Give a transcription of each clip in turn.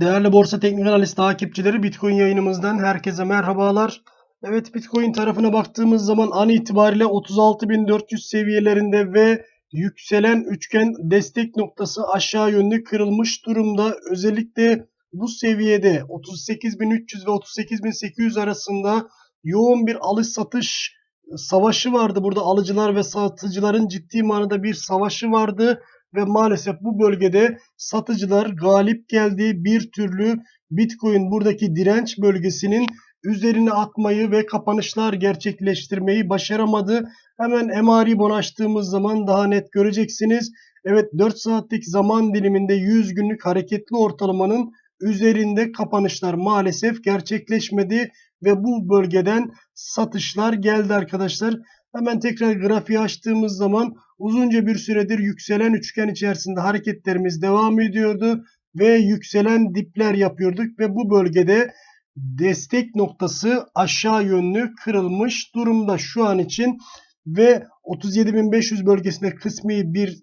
Değerli Borsa Teknik Analiz takipçileri Bitcoin yayınımızdan herkese merhabalar. Evet Bitcoin tarafına baktığımız zaman an itibariyle 36.400 seviyelerinde ve yükselen üçgen destek noktası aşağı yönlü kırılmış durumda. Özellikle bu seviyede 38.300 ve 38.800 arasında yoğun bir alış satış savaşı vardı. Burada alıcılar ve satıcıların ciddi manada bir savaşı vardı ve maalesef bu bölgede satıcılar galip geldi. Bir türlü Bitcoin buradaki direnç bölgesinin üzerine atmayı ve kapanışlar gerçekleştirmeyi başaramadı. Hemen MA açtığımız zaman daha net göreceksiniz. Evet 4 saatlik zaman diliminde 100 günlük hareketli ortalamanın üzerinde kapanışlar maalesef gerçekleşmedi ve bu bölgeden satışlar geldi arkadaşlar. Hemen tekrar grafiği açtığımız zaman uzunca bir süredir yükselen üçgen içerisinde hareketlerimiz devam ediyordu ve yükselen dipler yapıyorduk ve bu bölgede destek noktası aşağı yönlü kırılmış durumda şu an için ve 37.500 bölgesinde kısmi bir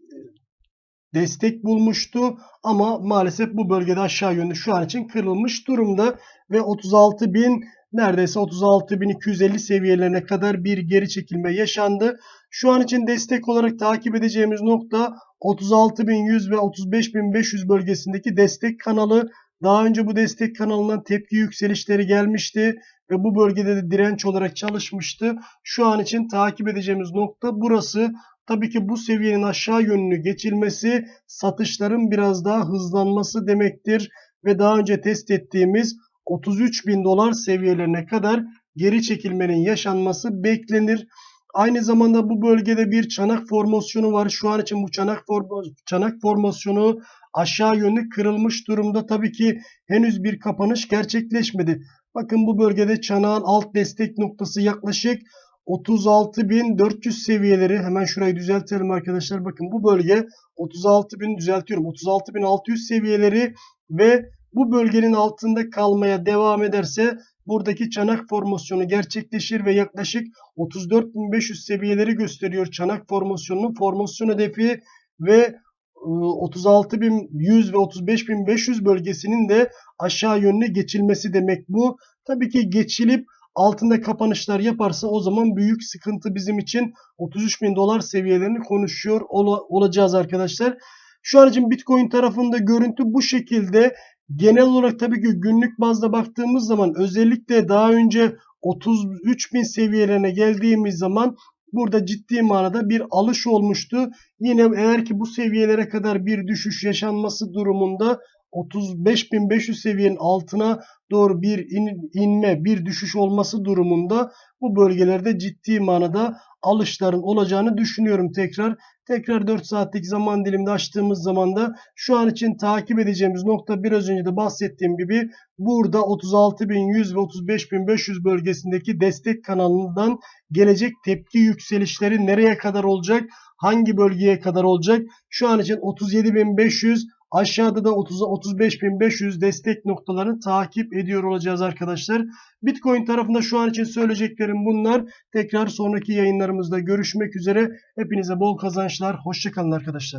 destek bulmuştu ama maalesef bu bölgede aşağı yönlü şu an için kırılmış durumda ve 36.000 neredeyse 36.250 seviyelerine kadar bir geri çekilme yaşandı. Şu an için destek olarak takip edeceğimiz nokta 36.100 ve 35.500 bölgesindeki destek kanalı. Daha önce bu destek kanalından tepki yükselişleri gelmişti ve bu bölgede de direnç olarak çalışmıştı. Şu an için takip edeceğimiz nokta burası. Tabii ki bu seviyenin aşağı yönlü geçilmesi satışların biraz daha hızlanması demektir ve daha önce test ettiğimiz 33 bin dolar seviyelerine kadar geri çekilmenin yaşanması beklenir. Aynı zamanda bu bölgede bir çanak formasyonu var. Şu an için bu çanak, form çanak formasyonu aşağı yönlü kırılmış durumda. Tabii ki henüz bir kapanış gerçekleşmedi. Bakın bu bölgede çanağın alt destek noktası yaklaşık 36.400 seviyeleri. Hemen şurayı düzeltelim arkadaşlar. Bakın bu bölge 36.000 düzeltiyorum. 36.600 seviyeleri ve bu bölgenin altında kalmaya devam ederse buradaki çanak formasyonu gerçekleşir ve yaklaşık 34.500 seviyeleri gösteriyor çanak formasyonunun formasyon hedefi ve 36.100 ve 35.500 bölgesinin de aşağı yönüne geçilmesi demek bu. Tabii ki geçilip altında kapanışlar yaparsa o zaman büyük sıkıntı bizim için 33 bin dolar seviyelerini konuşuyor ol olacağız arkadaşlar. Şu an için Bitcoin tarafında görüntü bu şekilde. Genel olarak tabii ki günlük bazda baktığımız zaman özellikle daha önce 33 bin seviyelerine geldiğimiz zaman burada ciddi manada bir alış olmuştu. Yine eğer ki bu seviyelere kadar bir düşüş yaşanması durumunda 35.500 seviyenin altına doğru bir in, inme, bir düşüş olması durumunda bu bölgelerde ciddi manada alışların olacağını düşünüyorum tekrar. Tekrar 4 saatlik zaman diliminde açtığımız zaman da şu an için takip edeceğimiz nokta biraz önce de bahsettiğim gibi burada 36.100 ve 35.500 bölgesindeki destek kanalından gelecek tepki yükselişleri nereye kadar olacak? Hangi bölgeye kadar olacak? Şu an için 37.500 Aşağıda da 35.500 destek noktalarını takip ediyor olacağız arkadaşlar. Bitcoin tarafında şu an için söyleyeceklerim bunlar. Tekrar sonraki yayınlarımızda görüşmek üzere. Hepinize bol kazançlar. Hoşçakalın arkadaşlar.